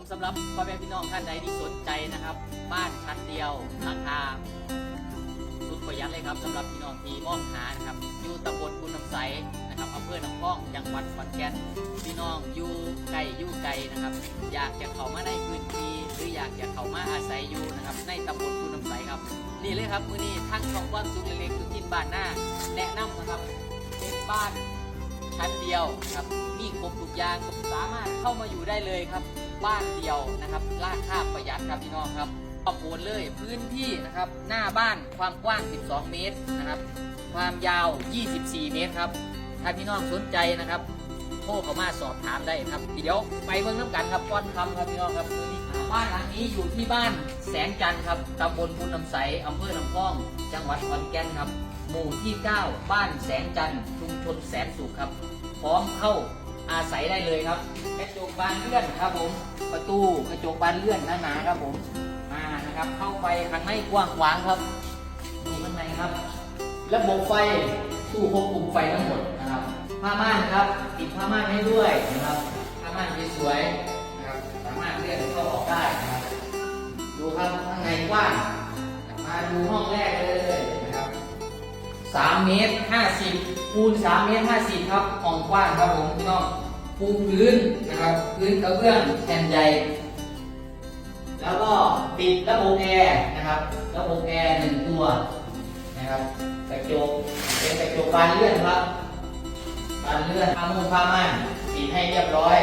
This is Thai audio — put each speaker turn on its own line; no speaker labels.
ผมสำหรับพ่อแม่พี่น้องท่านใดที่สนใจนะครับ บ้านชั้นเดียวราคาสุดประหยัดเลยครับสำหรับพี่น้องที่มองหานะครับอยู่ตำบลบุญน้ำใสนะครับอำเภอหนองพองจังหวัดขอนแก่นพี่น้องอยู่ไกลอยู่ไกลนะครับ อยากจะเข้ามาในพื้นที่หรืออยากจะเข้ามาอาศัยอยู่นะครับ ในตำบลบุญน้ำใสครับนี่เลยครับมื้อนี้ทั้งของวามสุขเล็กๆคือกินบ้านหน้าแนะนำนะครับเป็นบ้านชั้นเดียวครับมีครบทุกอย่างสามารถเข้ามาอยู่ได้เลยครับ บ้านเดียวนะครับราคาประหยัดครับพี่น้องครับครอบครัวเลยพื้นที่นะครับหน้าบ้านความกว้าง 12 เมตรนะครับ ความยาว 24 เมตรครับถ้าพี่น้องสนใจนะครับโทรเข้ามาสอบถามได้ครับเดี๋ยวไปเบิ่งน้ำกันครับก้อนคำครับพี่น้องครับบ้านหลังนี้อยู่ที่บ้านแสงจันทร์ครับตำบลพุนน้ำใสอำเภอลำพอง จังหวัดขอนแก่นครับ หมู่ที่ 9 บ้านแสงจันทร์ชุมชนแสนสุขครับ พร้อมเข้า อาศัยได้เลยครับกระจกบานเลื่อนครับผม ประตูกระจกบานเลื่อนหนาๆครับผมมานะครับ เข้าไปข้างในกว้างขวางครับดูข้างในครับ ระบบไฟตู้ควบคุมไฟทั้งหมดนะครับ ผ้าม่านครับ ติดผ้าม่านให้ด้วยนะครับ ผ้าม่านสวยๆนะครับ สามารถเลื่อนเข้าออกได้นะครับ ดูครับข้างในกว้าง มาดูห้องแรกเลยนะครับสามเมตรห้าสิบคูณสามเมตรห้าสิบครับห้องกว้างครับผมพี่น้อง ปูพื้นนะครับ พื้นกระเบื้องแผ่นใหแล้วก็ติดระบบแอร์นะครับระบบแอร์หนึ่งตัวนะครับกระจกเป็นกระจกบานเลื่อนครับบานเลื่อนผ้ามุ้งผ้าม่านติดให้เรียบร้อย